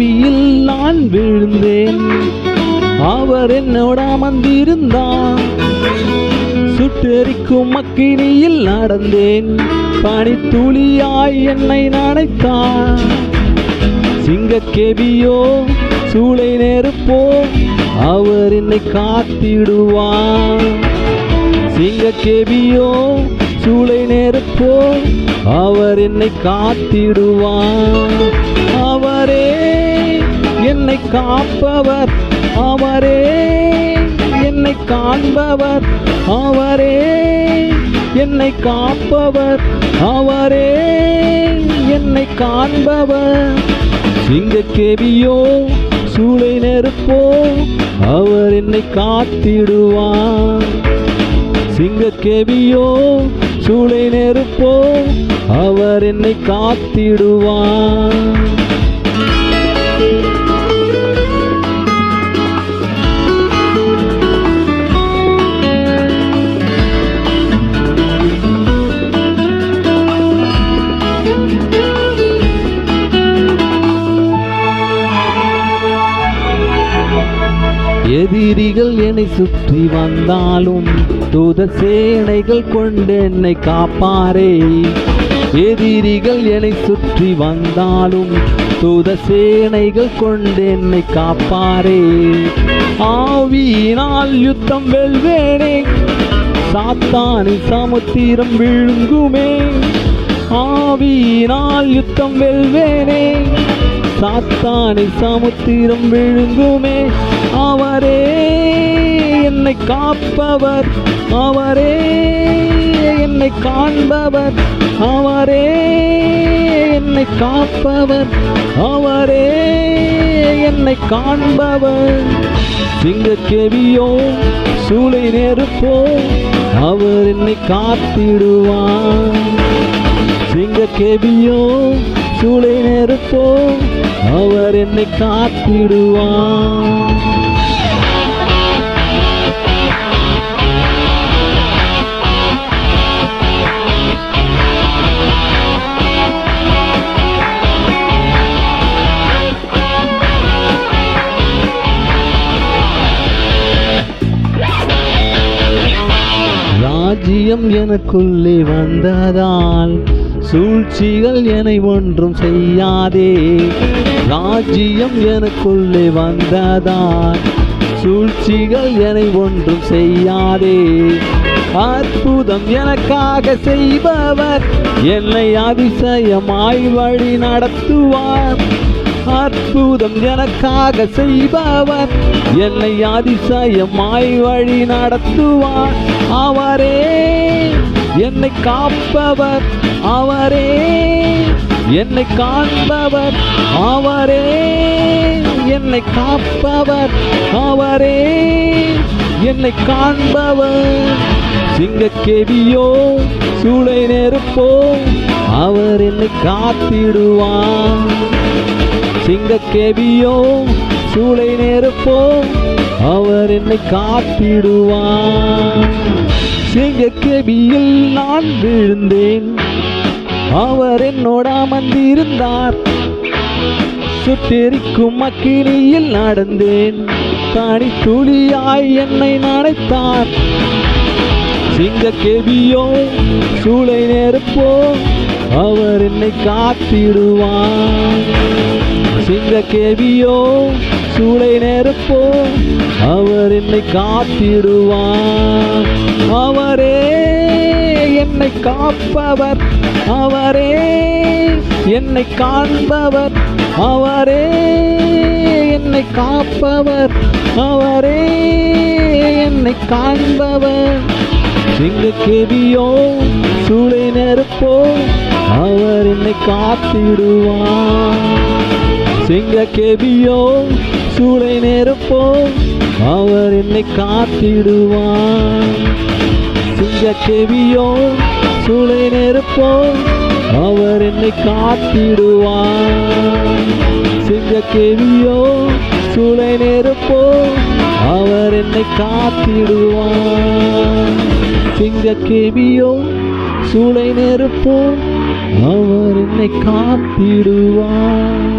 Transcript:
கேபியில் நான் விழுந்தேன். அவர் என்னோட அமர்ந்திருந்தார் சுட்டெரிக்கும் மக்கினியில் நடந்தேன். பனித்துளியாய் என்னை நனைத்தார் சிங்க கேபியோ சூளை நெருப்போ அவர் என்னை காத்திடுவார். சிங்க கேபியோ சூளை நெருப்போ அவர் என்னை காத்திடுவார். என்னை காப்பவர் அவரே. என்னை காண்பவர் அவரே. என்னை காப்பவர் அவரே. என்னை காண்பவர். சிங்க கேவியோ சூளை நெருப்போ அவர் என்னை காத்திடுவார். சிங்க கேவியோ சூளை நெருப்போ அவர் என்னை காத்திடுவார். எதிரிகள் என்னை சுற்றி வந்தாலும் தூத சேனைகள் கொண்டு என்னை காப்பாரே. எதிரிகள் என்னை சுற்றி வந்தாலும் தூத சேனைகள் கொண்டு என்னை காப்பாரே. ஆவியினால் யுத்தம் வெல்வேனே சாத்தானி சமுத்திரம் விழுங்குமே. ஆவியினால் யுத்தம் வெல்வேனே சாத்தானை சமுத்திரம் விழுங்குமே. அவரே என்னை காப்பவர். அவரே என்னை காண்பவர். அவரே என்னை காப்பவர். அவரே என்னை காண்பவர். சிங்க கேவியோ சூளை நெருப்போ அவர் என்னை காத்திடுவார். சிங்க கேபியோ சூளை நெருப்போ அவர் என்னை காத்திடுவார். ராஜ்யம் எனக்குள்ளே வந்ததால் சூழ்ச்சிகள் என்னை ஒன்றும் செய்யாதே. ராஜ்யம் எனக்குள்ளே வந்ததால் சூழ்ச்சிகள் என்னை ஒன்றும் செய்யாதே. அற்புதம் எனக்காக செய்பவர் என்னை அதிசயமாய் வழி நடத்துவார். அற்புதம் எனக்காக செய்பவர். என்னை அதிசயமாய் வழி நடத்துவார். அவரே என்னை காப்பவர். அவரே என்னை காண்பவர். அவரே என்னை காப்பவர். அவரே என்னை காண்பவர். சிங்க கேவியோ சூளை நெருப்போ அவர் என்னை காத்திடுவான் சிங்க கேவியோ சூளை நெருப்போ அவர் என்னை காத்திடுவான் சிங்க கேபியில் நான் விழுந்தேன். அவர் என்னோட அமர்ந்திருந்தார். சுட்டெரிக்கும் அக்கினியில் நடந்தேன். தனி துளியாய் என்னை நனைத்தார். சிங்க கேபியோ சூளை நெருப்போ அவர் என்னை காத்திடுவார். சிங்க கேவியோ சூளை நெருப்போ அவர் என்னை காத்திடுவார். அவரே என்னை காப்பவர். அவரே என்னை காண்பவர். அவரே என்னை காப்பவர். அவரே என்னை காண்பவர். சிங்க கேபியோ சூளை நெருப்போ அவர் என்னை காத்திடுவான் சிங்க கேபியோ சூளை நெருப்போ அவர் என்னை காத்திடுவான் சிங்க கேபியோ சூளை நெருப்போ அவர் என்னை காத்திடுவான் சிங்க கேவியோ சூளை நெருப்போ அவர் என்னை காத்திடுவான் சிங்க கேபியோ சூளை நெருப்போ அவர் என்னை காத்திடுவார்.